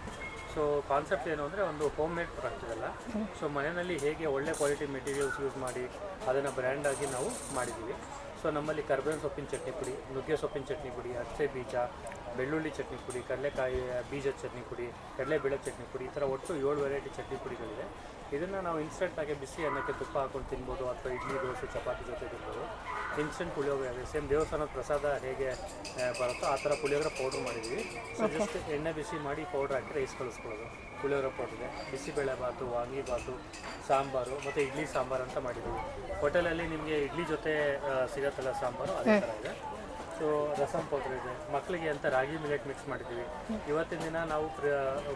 ಸೊ ಕಾನ್ಸೆಪ್ಟ್ ಏನು ಅಂದರೆ ಒಂದು ಹೋಮ್ ಮೇಡ್ ಪ್ರಾಡಕ್ಟ್ ಇದೆಲ್ಲ. ಸೊ ಮನೆಯಲ್ಲಿ ಹೇಗೆ ಒಳ್ಳೆ ಕ್ವಾಲಿಟಿ ಮೆಟೀರಿಯಲ್ಸ್ ಯೂಸ್ ಮಾಡಿ ಅದನ್ನು ಬ್ರ್ಯಾಂಡ್ ಆಗಿ ನಾವು ಮಾಡಿದ್ದೀವಿ. ಸೊ ನಮ್ಮಲ್ಲಿ ಕರ್ಬೇವಿನ ಸೊಪ್ಪಿನ ಚಟ್ನಿ ಪುಡಿ, ನುಗ್ಗೆ ಸೊಪ್ಪಿನ ಚಟ್ನಿ ಪುಡಿ ಅಚ್ಚೆ ಬೀಜ, ಬೆಳ್ಳುಳ್ಳಿ ಚಟ್ನಿ ಪುಡಿ, ಕಡಲೆಕಾಯಿ, ಬೀಜದ ಚಟ್ನಿ ಪುಡಿ, ಕಡಲೆಬೇಳೆ ಚಟ್ನಿ ಪುಡಿ, ಈ ಥರ ಒಟ್ಟು ಏಳು ವೆರೈಟಿ ಚಟ್ನಿ ಪುಡಿಗಳಿದೆ ಇದನ್ನು ನಾವು ಇನ್ಸ್ಟೆಂಟಾಗಿ ಬಿಸಿ ಅನ್ನಕ್ಕೆ ತುಪ್ಪ ಹಾಕೊಂಡು ತಿನ್ಬೋದು ಅಥವಾ ಇಡ್ಲಿ, ದೋಸೆ, ಚಪಾತಿ ಜೊತೆ ತಿನ್ಬೋದು. ಇನ್ಸ್ಟೆಂಟ್ ಪುಳಿಯೋಗರೆ ಅದೇ ಸೇಮ್ ದೇವಸ್ಥಾನದ ಪ್ರಸಾದ ಹೇಗೆ ಬರುತ್ತೋ ಆ ಥರ ಪುಳಿಯೋಗರೆ ಪೌಡ್ರ್ ಮಾಡಿದ್ದೀವಿ ಸೊ ಜಸ್ಟ್ ಎಣ್ಣೆ ಬಿಸಿ ಮಾಡಿ ಪೌಡ್ರ್ ಹಾಕಿ ರೈಸ್ ಕಳಿಸ್ಕೊಳ್ಳೋದು ಪುಳಿಯೋಗರೆ ಪೌಡ್ರಿಗೆ ಬಿಸಿಬೇಳೆ ಬಾತು ವಾಂಗಿ ಬಾತು ಸಾಂಬಾರು ಮತ್ತು ಇಡ್ಲಿ ಸಾಂಬಾರು ಅಂತ ಮಾಡಿದ್ದೀವಿ ಹೋಟೆಲಲ್ಲಿ ನಿಮಗೆ ಇಡ್ಲಿ ಜೊತೆ ಸಿಗತ್ತಲ್ಲ ಸಾಂಬಾರು ಅದೇ ಥರ ಇದೆ. ಸೊ ರಸಂ ಪೌಡ್ರ್ ಇದೆ. ಮಕ್ಕಳಿಗೆ ಅಂತ ರಾಗಿ ಮಿಲೆಟ್ ಮಿಕ್ಸ್ ಮಾಡಿದ್ದೀವಿ ಇವತ್ತಿನ ದಿನ ನಾವು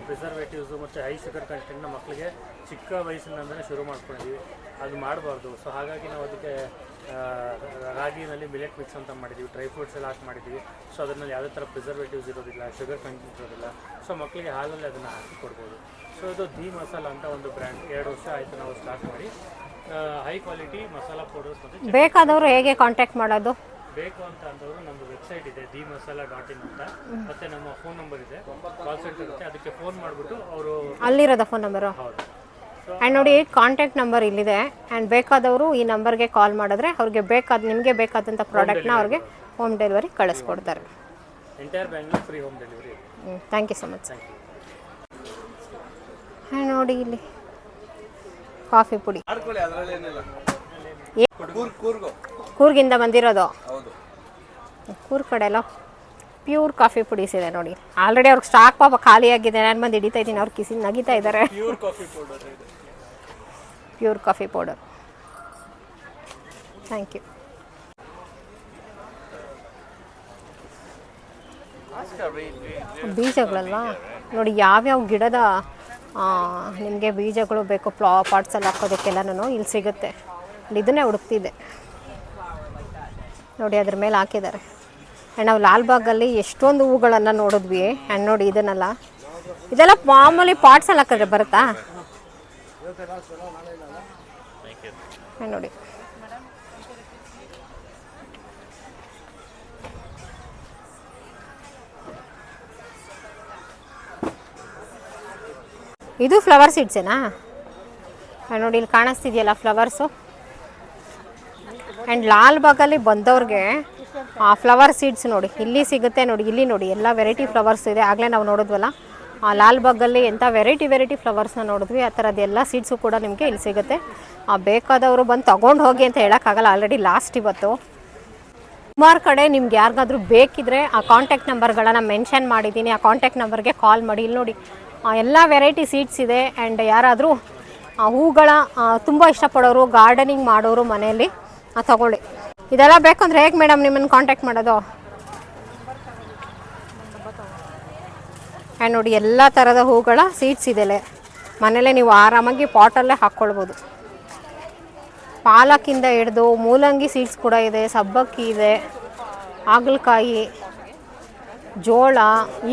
ಪ್ರಿಸರ್ವೇಟಿವ್ಸು ಮತ್ತು ಹೈ ಶುಗರ್ ಕಂಟೆಂಟ್ನ ಮಕ್ಕಳಿಗೆ ಚಿಕ್ಕ ವಯಸ್ಸಿನಿಂದನೇ ಶುರು ಮಾಡ್ಕೊಂಡಿದ್ದೀವಿ ಅದು ಮಾಡಬಾರ್ದು. ಸೊ ಹಾಗಾಗಿ ನಾವು ಅದಕ್ಕೆ ರಾಗಿನಲ್ಲಿ ಮಿಲೆಟ್ ಮಿಕ್ಸ್ ಅಂತ ಮಾಡಿದ್ದೀವಿ ಡ್ರೈ ಫ್ರೂಟ್ಸ್ ಎಲ್ಲ ಹಾಕಿ ಮಾಡಿದ್ದೀವಿ ಸೊ ಅದರಲ್ಲಿ ಯಾವುದೇ ಥರ ಪ್ರಿಸರ್ವೇಟಿವ್ಸ್ ಇರೋದಿಲ್ಲ ಶುಗರ್ ಕಂಟೆಂಟ್ ಇರೋದಿಲ್ಲ. ಸೊ ಮಕ್ಕಳಿಗೆ ಹಾಲಲ್ಲಿ ಅದನ್ನು ಹಾಕಿ ಕೊಡ್ಬೋದು. ಸೊ ಇದು ದಿ ಮಸಾಲ ಅಂತ ಒಂದು ಬ್ರ್ಯಾಂಡ್ ಎರಡು ವರ್ಷ ಆಯಿತು ನಾವು ಸ್ಟಾರ್ಟ್ ಮಾಡಿ. ಹೈ ಕ್ವಾಲಿಟಿ ಮಸಾಲ ಪೌಡರ್ಸ್ ಮತ್ತು ಬೇಕಾದವರು ಹೇಗೆ ಕಾಂಟ್ಯಾಕ್ಟ್ ಮಾಡೋದು? ಬೇಕು ಅಂತ ಅಂದವರು ನಮ್ಮದು ವೆಬ್ಸೈಟ್ ಇದೆ ದಿ ಮಸಾಲ ಡಾಟ್ ಇನ್ ಅಂತ. ಮತ್ತೆ ನಮ್ಮ ಫೋನ್ ನಂಬರ್ ಇದೆ. ಕಾಲ್ ಸೆಂಟರ್ ಇರುತ್ತೆ. ಅದಕ್ಕೆ ಫೋನ್ ಮಾಡಿಬಿಟ್ಟು ಅವರು ಅಲ್ಲಿರೋದ ಫೋನ್ ನಂಬರು ಹೌದು. ಆ್ಯಂಡ್ ನೋಡಿ ಕಾಂಟ್ಯಾಕ್ಟ್ ನಂಬರ್ ಇಲ್ಲಿದೆ. ಆ್ಯಂಡ್ ಬೇಕಾದವರು ಈ ನಂಬರ್ಗೆ ಕಾಲ್ ಮಾಡಿದ್ರೆ ಅವ್ರಿಗೆ ಬೇಕಾದ ನಿಮಗೆ ಬೇಕಾದಂಥ ಪ್ರಾಡಕ್ಟ್ನ ಅವ್ರಿಗೆ home delivery ಕಳಿಸ್ಕೊಡ್ತಾರೆ. Entire Bangalore free home delivery thank you so much ಹಾಂ ಆ್ಯಂಡ್ ನೋಡಿ ಇಲ್ಲಿ ಕಾಫಿ ಪುಡಿ. ಕೂರ್ಗಿಂದ ಬಂದಿರೋದು? ಕೂರ್ ಕಡೆ ಎಲ್ಲ ಪ್ಯೂರ್ ಕಾಫಿ ಪುಡಿಸಿದೆ ಇದೆ ನೋಡಿ. ಆಲ್ರೆಡಿ ಅವ್ರಿಗೆ ಸ್ಟಾಕ್ ಪಾಪ ಖಾಲಿ ಆಗಿದೆ ನಾನು ಬಂದು ಹಿಡಿತಾ ಇದ್ದೀನಿ ಅವ್ರು ಕಿಸಿ ನಗಿತಾ ಇದ್ದಾರೆ. Pure coffee powder. Thank you ಬೀಜಗಳಲ್ವಾ? ನೋಡಿ ಯಾವ್ಯಾವ ಗಿಡದ ನಿಮಗೆ ಬೀಜಗಳು ಬೇಕು, ಪ್ಲಾ ಪಾಟ್ಸಲ್ಲಿ ಹಾಕೋದಕ್ಕೆಲ್ಲನೂ ಇಲ್ಲಿ ಸಿಗುತ್ತೆ. ಇದನ್ನೇ ಹುಡುಕ್ತಿದ್ದೆ. ನೋಡಿ ಅದ್ರ ಮೇಲೆ ಹಾಕಿದ್ದಾರೆ. ಆ್ಯಂಡ್ ನಾವು ಲಾಲ್ಬಾಗಲ್ಲಿ ಎಷ್ಟೊಂದು ಹೂಗಳನ್ನು ನೋಡಿದ್ವಿ. ಆ್ಯಂಡ್ ನೋಡಿ ಇದನ್ನೆಲ್ಲ. ಇದೆಲ್ಲ ಮಾಮೂಲಿ ಪಾಟ್ಸಲ್ಲಿ ಹಾಕಿದ್ರೆ ಬರುತ್ತಾ? ನೋಡಿ. ಇದು ಫ್ಲವರ್ ಸೀಡ್ಸೇನಾ? ನೋಡಿ, ಇಲ್ಲಿ ಕಾಣಿಸ್ತಿದೆಯಲ್ಲ ಫ್ಲವರ್ಸು. ಆ್ಯಂಡ್ ಲಾಲ್ ಬಾಗಲ್ಲಿ ಬಂದವ್ರಿಗೆ ಫ್ಲವರ್ ಸೀಡ್ಸ್ ನೋಡಿ, ಇಲ್ಲಿ ಸಿಗುತ್ತೆ ನೋಡಿ, ಇಲ್ಲಿ ನೋಡಿ, ಎಲ್ಲ ವೆರೈಟಿ ಫ್ಲವರ್ಸ್ ಇದೆ, ಆಗಲೇ ನಾವು ನೋಡಿದ್ವಲ್ಲ. ಲಾಲ್ ಬಾಗಲ್ಲಿ ಎಂಥ ವೆರೈಟಿ ವೆರೈಟಿ ಫ್ಲವರ್ಸ್ನ ನೋಡಿದ್ವಿ, ಆ ಥರದ್ದೆಲ್ಲ ಸೀಡ್ಸು ಕೂಡ ನಿಮಗೆ ಇಲ್ಲಿ ಸಿಗುತ್ತೆ. ಬೇಕಾದವರು ಬಂದು ತೊಗೊಂಡು ಹೋಗಿ ಅಂತ ಹೇಳೋಕ್ಕಾಗಲ್ಲ ಆಲ್ರೆಡಿ ಲಾಸ್ಟ್ ಇವತ್ತು. ಸುಮಾರು ಕಡೆ ನಿಮ್ಗೆ ಯಾರಿಗಾದ್ರೂ ಬೇಕಿದ್ರೆ ಆ ಕಾಂಟ್ಯಾಕ್ಟ್ ನಂಬರ್ಗಳನ್ನು ಮೆನ್ಷನ್ ಮಾಡಿದ್ದೀನಿ, ಆ ಕಾಂಟ್ಯಾಕ್ಟ್ ನಂಬರ್ಗೆ ಕಾಲ್ ಮಾಡಿ. ಇಲ್ಲಿ ನೋಡಿ ಎಲ್ಲ ವೆರೈಟಿ ಸೀಡ್ಸ್ ಇದೆ ಆ್ಯಂಡ್ ಯಾರಾದರೂ ಹೂಗಳ ತುಂಬ ಇಷ್ಟಪಡೋರು ಗಾರ್ಡನಿಂಗ್ ಮಾಡೋರು ಮನೆಯಲ್ಲಿ ತಗೊಳ್ಳಿ. ಇದೆಲ್ಲ ಬೇಕಂದ್ರೆ ಹೇಗೆ ಮೇಡಮ್ ನಿಮ್ಮನ್ನು ಕಾಂಟ್ಯಾಕ್ಟ್ ಮಾಡೋದು? ಆ್ಯಂಡ್ ನೋಡಿ, ಎಲ್ಲ ಥರದ ಹೂಗಳ ಸೀಡ್ಸ್ ಇದೆಲೆ. ಮನೆಯಲ್ಲೇ ನೀವು ಆರಾಮಾಗಿ ಪಾಟಲ್ಲೇ ಹಾಕ್ಕೊಳ್ಬೋದು. ಪಾಲಕಿಂದ ಹಿಡ್ದು ಮೂಲಂಗಿ ಸೀಡ್ಸ್ ಕೂಡ ಇದೆ, ಸಬ್ಬಕ್ಕಿ ಇದೆ, ಹಾಗಲಕಾಯಿ, ಜೋಳ,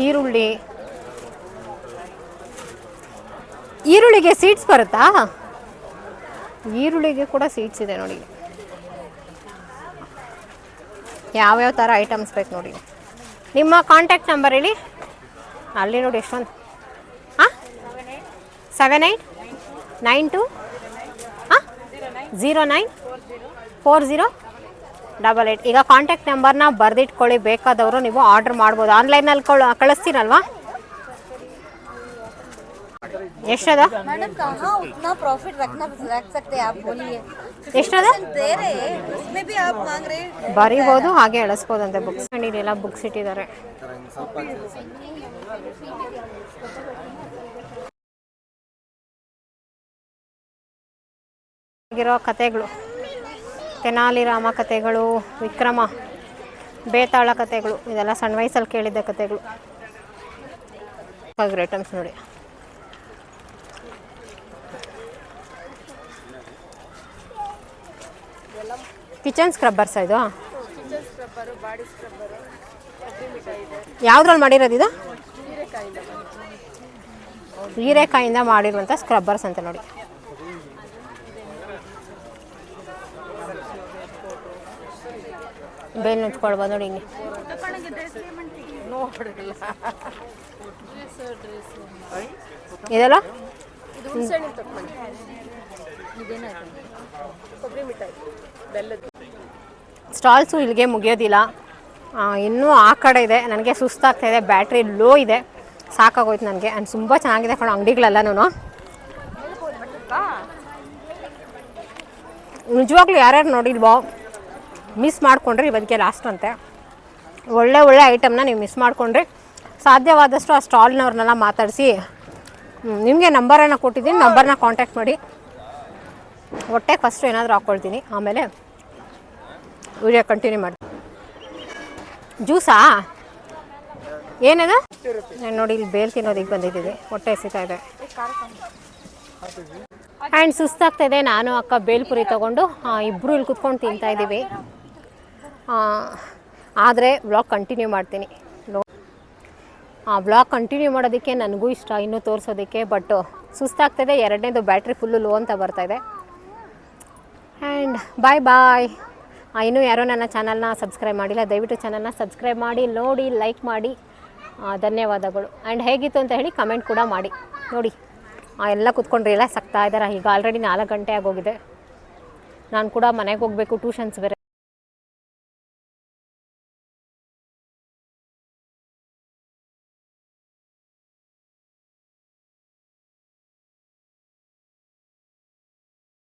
ಈರುಳ್ಳಿ. ಈರುಳ್ಳಿಗೆ ಸೀಡ್ಸ್ ಬರುತ್ತಾ? ಈರುಳ್ಳಿಗೆ ಕೂಡ ಸೀಡ್ಸ್ ಇದೆ ನೋಡಿ. ಯಾವ್ಯಾವ ಥರ ಐಟಮ್ಸ್ ಬೇಕು ನೋಡಿ. ನಿಮ್ಮ ಕಾಂಟ್ಯಾಕ್ಟ್ ನಂಬರ್ ಹೇಳಿ. ಅಲ್ಲಿ ನೋಡಿ ಎಷ್ಟೊಂದು ಹಾಂ ಸೆವೆನ್ ಏಯ್ಟ್ ನೈನ್ ಟು ಹಾಂ zero nine four zero double eight ಈಗ ಕಾಂಟ್ಯಾಕ್ಟ್ ನಂಬರ್ನ ಬರೆದಿಟ್ಕೊಳ್ಳಿ ಬೇಕಾದವರು ನೀವು ಆರ್ಡ್ರ್ ಮಾಡ್ಬೋದು ಆನ್ಲೈನಲ್ಲಿ ಕಳ್ ಕಳಿಸ್ತೀರಲ್ವಾ ಎಷ್ಟದ मैडम कहाँ उतना प्रॉफिट रखना रख सकते हैं आप बोलिए ಎಷ್ಟದ दे रहे हैं उसमें भी आप मांग रहे हैं ಬರಿಬೋದು ಹಾಗೆ ಎಳಿಸ್ಬೋದಂತೆ ಬುಕ್ಸ್ ಇಲ್ಲೆಲ್ಲ ಬುಕ್ಸ್ ಇಟ್ಟಿದ್ದಾರೆ ಆಗಿರೋ ಕತೆಗಳು ತೆನಾಲಿ ರಾಮ ಕತೆಗಳು ವಿಕ್ರಮ ಬೇತಾಳ ಕತೆಗಳು ಇದೆಲ್ಲ ಸಣ್ಣ ವಯಸ್ಸಲ್ಲಿ ಕೇಳಿದ್ದ ಕತೆಗಳು. ಐಟಮ್ಸ್ ನೋಡಿ. ಕಿಚನ್ ಸ್ಕ್ರಬ್ಬರ್ಸ ಇದು. ಯಾವ್ದ್ರಲ್ಲಿ ಮಾಡಿರೋದು ಇದು? ಹೀರೆಕಾಯಿಂದ ಮಾಡಿರುವಂಥ ಸ್ಕ್ರಬ್ಬರ್ಸ್ ಅಂತ ನೋಡಿ. ಬೇಲ್ ನುಚ್ಕೊಳ್ಬೋದು ನೋಡಿ ಹಿಂಗೆ. ಇದೆಲ್ಲ? ಸ್ಟಾಲ್ಸು ಇಲ್ಲಿಗೆ ಮುಗಿಯೋದಿಲ್ಲ. ಇನ್ನೂ ಆ ಕಡೆ ಇದೆ. ನನಗೆ ಸುಸ್ತಾಗ್ತಾ ಇದೆ. ಬ್ಯಾಟ್ರಿ ಲೋ ಇದೆ. ಸಾಕಾಗೋಯ್ತು ನನಗೆ. ಆ್ಯಂಡ್ ತುಂಬ ಚೆನ್ನಾಗಿದೆ ಕಣೋ ನಾನು ನಿಜವಾಗ್ಲೂ ಯಾರ್ಯಾರು ನೋಡಿಲ್ವೋ ಮಿಸ್ ಮಾಡಿಕೊಂಡ್ರಿ ಇವತ್ತಿಗೆ ಲಾಸ್ಟ್ ಅಂತೆ. ಒಳ್ಳೆ ಒಳ್ಳೆ ಐಟಮ್ನ ನೀವು ಮಿಸ್ ಮಾಡಿಕೊಂಡ್ರಿ ಸಾಧ್ಯವಾದಷ್ಟು ಆ ಸ್ಟಾಲ್ನವ್ರನ್ನೆಲ್ಲ ಮಾತಾಡಿಸಿ ನಿಮಗೆ ನಂಬರನ್ನು ಕೊಟ್ಟಿದ್ದೀನಿ ನಂಬರ್ನ ಕಾಂಟ್ಯಾಕ್ಟ್ ಮಾಡಿ. ಹೊಟ್ಟೆ ಫಸ್ಟು ಏನಾದರೂ ಹಾಕ್ಕೊಳ್ತೀನಿ ಆಮೇಲೆ ವಿಡಿಯೋ ಕಂಟಿನ್ಯೂ ಮಾಡಿ ಜ್ಯೂಸಾ ಏನದ? ನಾನು ನೋಡಿ ಇಲ್ಲಿ ಬೇಲ್ ತಿನ್ನೋದಕ್ಕೆ ಬಂದಿದ್ದೀವಿ. ಹೊಟ್ಟೆ ಎಸಿತಾ ಇದೆ. ಆ್ಯಂಡ್ ಸುಸ್ತಾಗ್ತಾ ಇದೆ. ನಾನು ಅಕ್ಕ ಬೇಲ್ಪುರಿ ತೊಗೊಂಡು ಇಬ್ಬರು ಇಲ್ಲಿ ಕುತ್ಕೊಂಡು ತಿಂತಾ ಇದ್ದೀವಿ. ಆದರೆ ವ್ಲಾಗ್ ಕಂಟಿನ್ಯೂ ಮಾಡ್ತೀನಿ. ಆ ವ್ಲಾಗ್ ಕಂಟಿನ್ಯೂ ಮಾಡೋದಕ್ಕೆ ನನಗೂ ಇಷ್ಟ ಇನ್ನೂ ತೋರಿಸೋದಕ್ಕೆ ಬಟ್ ಸುಸ್ತಾಗ್ತಿದೆ ಎರಡನೇದು ಬ್ಯಾಟ್ರಿ ಫುಲ್ಲು ಲೋ ಅಂತ ಬರ್ತಾಯಿದೆ ಆ್ಯಂಡ್ ಬಾಯ್ ಬಾಯ್ ಇನ್ನೂ ಯಾರೋ ನನ್ನ ಚಾನಲ್ನ ಸಬ್ಸ್ಕ್ರೈಬ್ ಮಾಡಿಲ್ಲ ದಯವಿಟ್ಟು ಚಾನಲ್ನ ಸಬ್ಸ್ಕ್ರೈಬ್ ಮಾಡಿ ನೋಡಿ ಲೈಕ್ ಮಾಡಿ. ಧನ್ಯವಾದಗಳು. ಆ್ಯಂಡ್ ಹೇಗಿತ್ತು ಅಂತ ಹೇಳಿ ಕಮೆಂಟ್ ಕೂಡ ಮಾಡಿ. ನೋಡಿ ಎಲ್ಲ ಕುತ್ಕೊಂಡು ರಿಲ್ಯಾಕ್ಸ್ ಆಗ್ತಾ ಇದ್ದಾರೆ? ಈಗ ಆಲ್ರೆಡಿ ನಾಲ್ಕು ಗಂಟೆ ಆಗೋಗಿದೆ. ನಾನು ಕೂಡ ಮನೆಗೆ ಹೋಗಬೇಕು ಟ್ಯೂಷನ್ಸ್ ಬೇರೆ